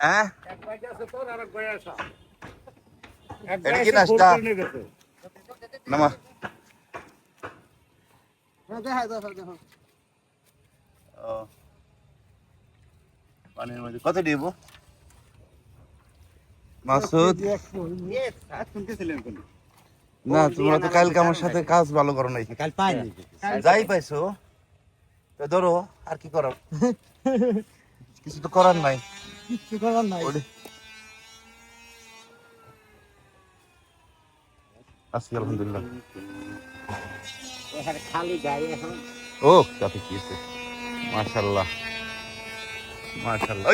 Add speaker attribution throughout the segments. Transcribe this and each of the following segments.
Speaker 1: হ্যাঁ? এটা কি নাস্তা?
Speaker 2: করে।
Speaker 1: নামা। পানির মধ্যে। কত দিব মাসুদ। না তোমরা তো কালকে আমার সাথে কাজ ভালো করো নাই।
Speaker 3: কাল পাইনি।
Speaker 1: যাই পাইছো। তো ধরো আর কি করার? কিছু তো করার নাই।
Speaker 3: কিচ্ছু করার নাই।
Speaker 1: আলহামদুলিল্লাহ।
Speaker 3: খালি এখন।
Speaker 1: ও তাতে কি আছে? মাশাল্লাহ মাশাল্লাহ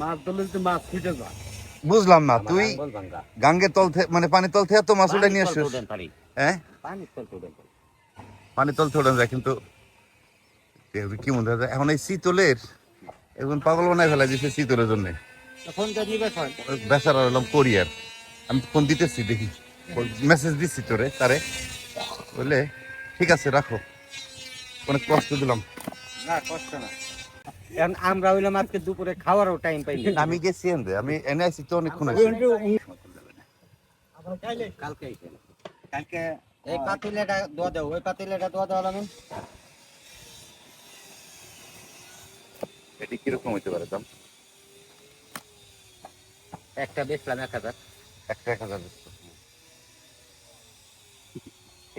Speaker 2: মাছ ধরলে যদি মাছ ফিটে যায়
Speaker 1: বুঝলাম না তুই গাঙ্গের তল থেকে মানে পানি তল থেকে তো মাছ উঠে নিয়ে
Speaker 3: পারি
Speaker 1: হ্যাঁ?
Speaker 3: পানি তল পারি
Speaker 1: পানি তল থেকে যায় কিন্তু কি মনে হয় এখন এই শীতলের এখন পাগল বানায় ফেলা দিছে শীতলের জন্য। বেচারা হলাম কোরিয়ার। আমি ফোন দিতেছি দেখি। মেসেজ দিচ্ছি তোরে তারে। বলে ঠিক আছে রাখো। অনেক কষ্ট দিলাম।
Speaker 3: না কষ্ট না। এখন আমরা হইলাম আজকে দুপুরে খাওয়ারও টাইম পাইনি।
Speaker 1: আমি গেছি এনদে আমি এনে আইছি তো অনেকক্ষণ আছি
Speaker 3: কালকে কালকে এই পাতিলেটা দোয়া দাও ওই পাতিলেটা দোয়া দাও আমি
Speaker 1: এটি কীরকম হইতে পারে দাম?
Speaker 3: একটা বেচলাম এক হাজার।
Speaker 1: একটা এক হাজার।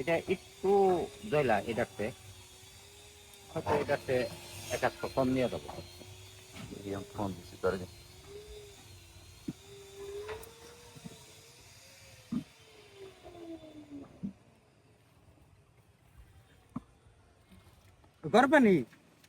Speaker 3: এটা একটু জয়লা এটাতে হয়তো এটাতে এক একশো কম নিয়ে দেবো
Speaker 1: ফোন দিচ্ছি তোরে
Speaker 3: করবে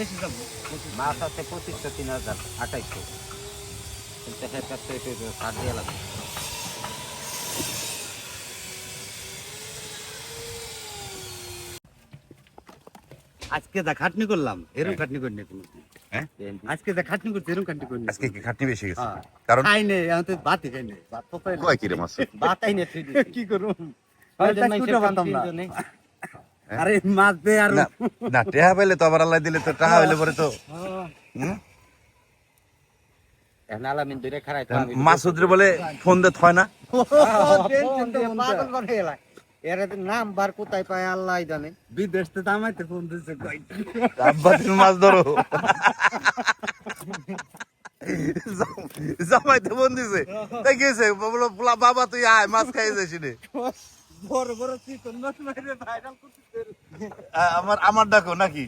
Speaker 1: বেশি
Speaker 3: যাব মাছ আছে পঁচিশশো তিন হাজার আঠাইশশো। কিন্তু কাছে একটু দিয়ে লাগবে আজকে যা খাটনি করলাম এরকম খাটনি করিনি কোনো।
Speaker 1: হ্যাঁ?
Speaker 3: আজকে যা খাটনি করছি এরকম খাটনি করিনি
Speaker 1: আজকে কি খাটনি বেশি গেছে?
Speaker 3: হ্যাঁ।
Speaker 1: কারণ
Speaker 3: খাই নেই আমি তো ভাতই খাই নেই। ভাত তো
Speaker 1: কয় কিরে মাছ?
Speaker 3: ভাতাই নেই
Speaker 2: কি করুম?
Speaker 3: আরে মাছ দে আর।
Speaker 1: না না টেহা পাইলে তো আবার আল্লাহ দিলে তো টাহা হইলে পরে তো। মাসুদরে বলে ফোন দে থয় না।
Speaker 3: এর নাম বার কোথায় পায় আল্লাহ জানে।
Speaker 2: বিদেশ দামাইতে ফোন কই।
Speaker 1: মাছ ধরো। জামাইতে ফোন দিছে। তাই বাবা তুই আয় মাছ খাই যাইছি রে
Speaker 2: বড় বড় চিকন মাছ মাইরে ভাইরাল করতেছে
Speaker 1: আমার আমার ডাকো নাকি?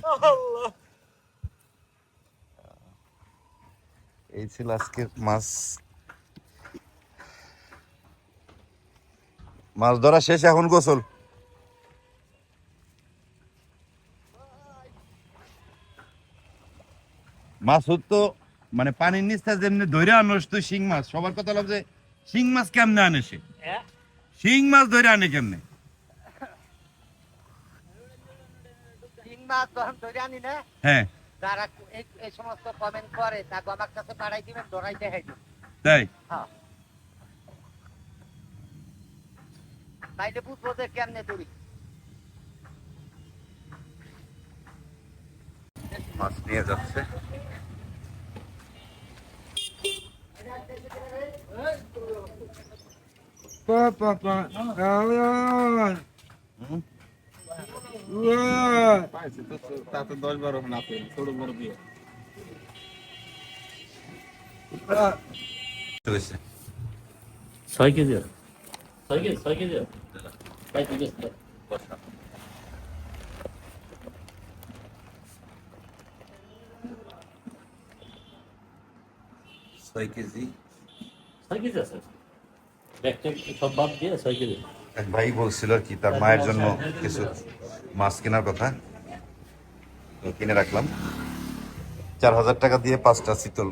Speaker 1: এই ছিল আজকের মাছ। মাছ ধরা শেষ এখন গোসল। মাছ তো মানে পানির নিচটা যেমনি ধরে আনস তুই শিং মাছ। সবার কথা হলো যে শিং মাছ কেমনে আনে সে শিং মাছ ধরে আনে কেমনে?
Speaker 3: যখন ধরে আনি না।
Speaker 1: হ্যাঁ।
Speaker 3: যারা এই এই সমস্ত কমেন্ট করে তাকে আমার কাছে পাঠাই দিবেন ধরাই দেখাই দিবেন।
Speaker 1: তাই?
Speaker 3: হ্যাঁ। তাইলে বুঝব যে কেমনে ধরি।
Speaker 1: মাছ নিয়ে যাচ্ছে।
Speaker 2: পাপা
Speaker 1: হুম?
Speaker 2: পাইছি তো তাতে দশ বারো না ছোট বড় দিয়ে
Speaker 1: চলেছে
Speaker 4: ছয় কেজি আছে। ছয় কেজি ছয় কেজি আছে? তাই ঠিক আছে
Speaker 1: ছয় কেজি
Speaker 4: ছয় কেজি আছে ব্যাগটা সব বাদ দিয়ে ছয় কেজি
Speaker 1: এক ভাই বলছিল কি, তার মায়ের জন্য কিছু মাছ কেনার কথা। কিনে রাখলাম। চার হাজার টাকা দিয়ে পাঁচটা শীতল